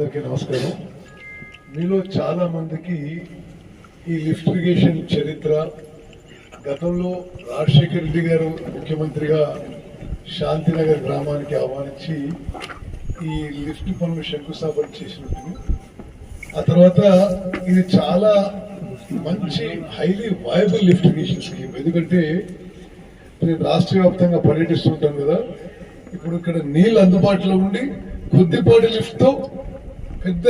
అందరికీ నమస్కారం. మీలో చాలా మందికి ఈ లిఫ్ట్ ఇరిగేషన్ చరిత్ర గతంలో రాజశేఖర రెడ్డి గారు ముఖ్యమంత్రిగా శాంతినగర్ గ్రామానికి ఆహ్వానించి ఈ లిఫ్ట్ పనులు శంకుస్థాపన చేసినట్టు. ఆ తర్వాత ఇది చాలా మంచి highly viable lift irrigation scheme. ఎందుకంటే నేను రాష్ట్ర వ్యాప్తంగా పర్యటిస్తుంటాను కదా. ఇప్పుడు ఇక్కడ నీళ్ళు అందుబాటులో ఉండి కొద్దిపాటి లిఫ్ట్తో పెద్ద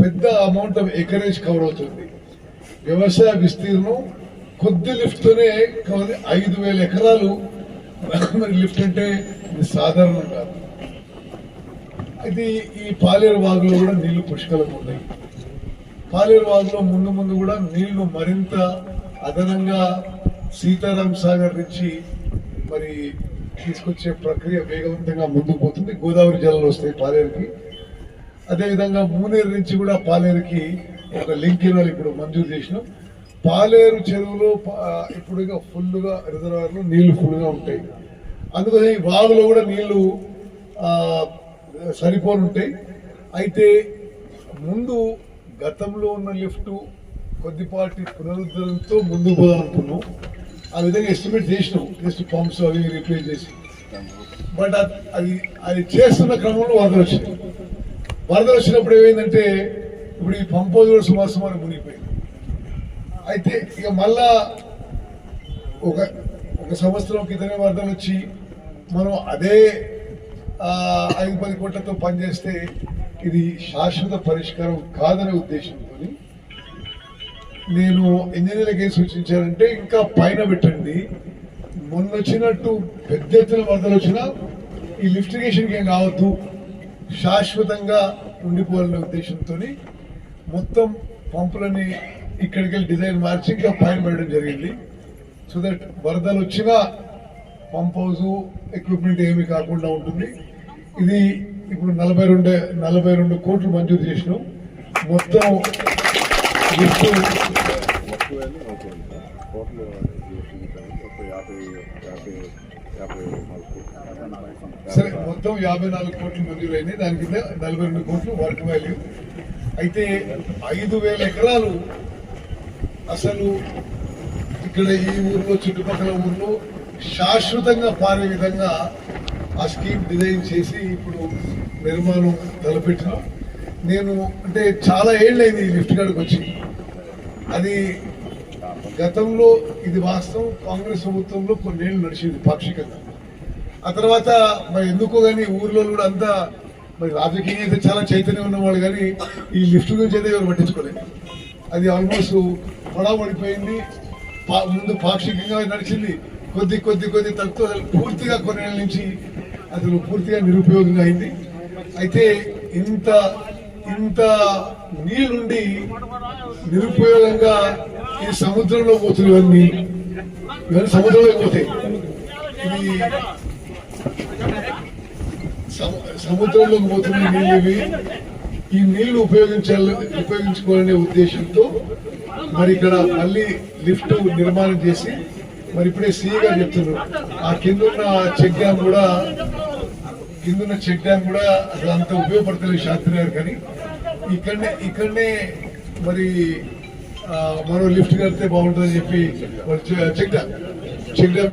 పెద్ద అమౌంట్ ఆఫ్ ఎకరేజ్ కవర్ అవుతుంది. వ్యవసాయ విస్తీర్ణం కొద్ది లిఫ్ట్తోనే కవర్ ఐదు వేల ఎకరాలు మరి లిఫ్ట్ అంటే ఇది సాధారణం కాదు. ఇది ఈ పాలేరు వాగులో కూడా నీళ్ళు పుష్కలంగా ఉన్నాయి. పాలేరు వాగులో ముందు ముందు కూడా నీళ్ళు మరింత అదనంగా సీతారాం సాగర్ నుంచి మరి తీసుకొచ్చే ప్రక్రియ వేగవంతంగా ముందుకు పోతుంది. గోదావరి జలాలు వస్తాయి పాలేరుకి. అదేవిధంగా మూనేరు నుంచి కూడా పాలేరుకి ఒక లింక్ ఇవ్వాలి. ఇప్పుడు మంజూరు చేసినాం. పాలేరు చెరువులో ఇప్పుడుగా ఇప్పుడు ఇక ఫుల్గా రిజర్వాయర్లు నీళ్ళు ఫుల్గా ఉంటాయి. అందుకని ఈ వాగులో కూడా నీళ్ళు ఆ, ఉంటాయి. అయితే ముందు గతంలో ఉన్న లిఫ్ట్ కొద్దిపాటి పునరుద్ధరణతో ముందుకు పోదాం అనుకున్నాం ఆ విధంగా ఎస్టిమేట్ చేసినాం. జస్ట్ పంప్స్ అవి రిపేర్ చేసి. బట్ అది అది చేస్తున్న క్రమంలో వరదలు వచ్చింది. వరదలు వచ్చినప్పుడు ఏమైందంటే ఇప్పుడు ఈ పంప్ కూడా సుమారు సుమారు మునిగిపోయింది. అయితే ఇక మళ్ళా ఒక ఒక సంవత్సరం క్రితమే వరదలు వచ్చి మనం అదే ఐదు పది కోట్లతో పనిచేస్తే ఇది శాశ్వత పరిష్కారం కాదనే ఉద్దేశంతో నేను ఇంజనీర్లకు ఏం సూచించానంటే ఇంకా పైన పెట్టండి. మొన్న వచ్చినట్టు పెద్ద ఎత్తున వరదలు వచ్చినా ఈ లిఫ్టిగేషన్కి ఏం కావద్దు. శాశ్వతంగా ఉండిపోవాలనే ఉద్దేశంతో మొత్తం పంపులని ఇక్కడికి వెళ్ళి డిజైన్ మార్చి ఇంకా పైన పెట్టడం జరిగింది. సో దట్ వరదలు వచ్చినా పంప్ హౌస్ ఎక్విప్మెంట్ ఏమీ కాకుండా ఉంటుంది. ఇది ఇప్పుడు నలభై రెండు నలభై రెండు కోట్లు మంజూరు చేసినాం. మొత్తం సరే మొత్తం యాభై నాలుగు కోట్లు మంజూరు అయినాయి దాని కింద నలభై రెండు కోట్లు వర్క్ వాల్యూ. అయితే ఐదు వేల ఎకరాలు అసలు ఇక్కడ ఈ ఊర్లో చుట్టుపక్కల ఊర్లో శాశ్వతంగా పారే విధంగా ఆ స్కీమ్ డిజైన్ చేసి ఇప్పుడు నిర్మాణం తలపెట్టిన. నేను అంటే చాలా ఏళ్ళైంది ఈ లిఫ్ట్ కాడికి వచ్చి. అది గతంలో ఇది వాస్తవం కాంగ్రెస్ ప్రభుత్వంలో కొన్నేళ్ళు నడిచింది పాక్షికంగా. ఆ తర్వాత మరి ఎందుకో కానీ ఊర్లో కూడా అంతా మరి రాజకీయం అయితే చాలా చైతన్యం ఉన్నవాళ్ళు కానీ ఈ లిఫ్ట్ గురించి అయితే ఎవరు పట్టించుకోలేదు. అది ఆల్మోస్ట్ పొడవ పడిపోయింది. పా- ముందు పాక్షికంగా నడిచింది. కొద్ది కొద్ది కొద్ది తక్కువ పూర్తిగా కొన్నేళ్ళ నుంచి అసలు పూర్తిగా నిరుపయోగంగా అయింది. అయితే ఇంత ఇంత నీళ్ళుండి నిరుపయోగంగా ఈ సముద్రంలో పోతున్నాయి ఇవన్నీ ఇవన్నీ సముద్రంలో పోతాయి. ఇది సముద్రంలోకి పోతున్న నీళ్ళు ఇవి ఈ నీళ్ళు ఉపయోగించాలి ఉపయోగించుకోవాలనే ఉద్దేశంతో మరి ఇక్కడ మళ్ళీ లిఫ్ట్ నిర్మాణం చేసి మరి ఇప్పుడే సీగా చెప్తున్నారు. ఆ కింద ఉన్న చెక్ డ్యామ్ కూడా కిందున్న చెక్ డ్యామ్ కూడా అసలు అంత ఉపయోగపడతలేదు శాస్త్రి గారు కానీ. ఇక్కడనే ఇక్కడనే మరి మరో లిఫ్ట్ కడితే బాగుంటుందని చెప్పి చెక్ డ్యామ్ చెక్ డ్యామ్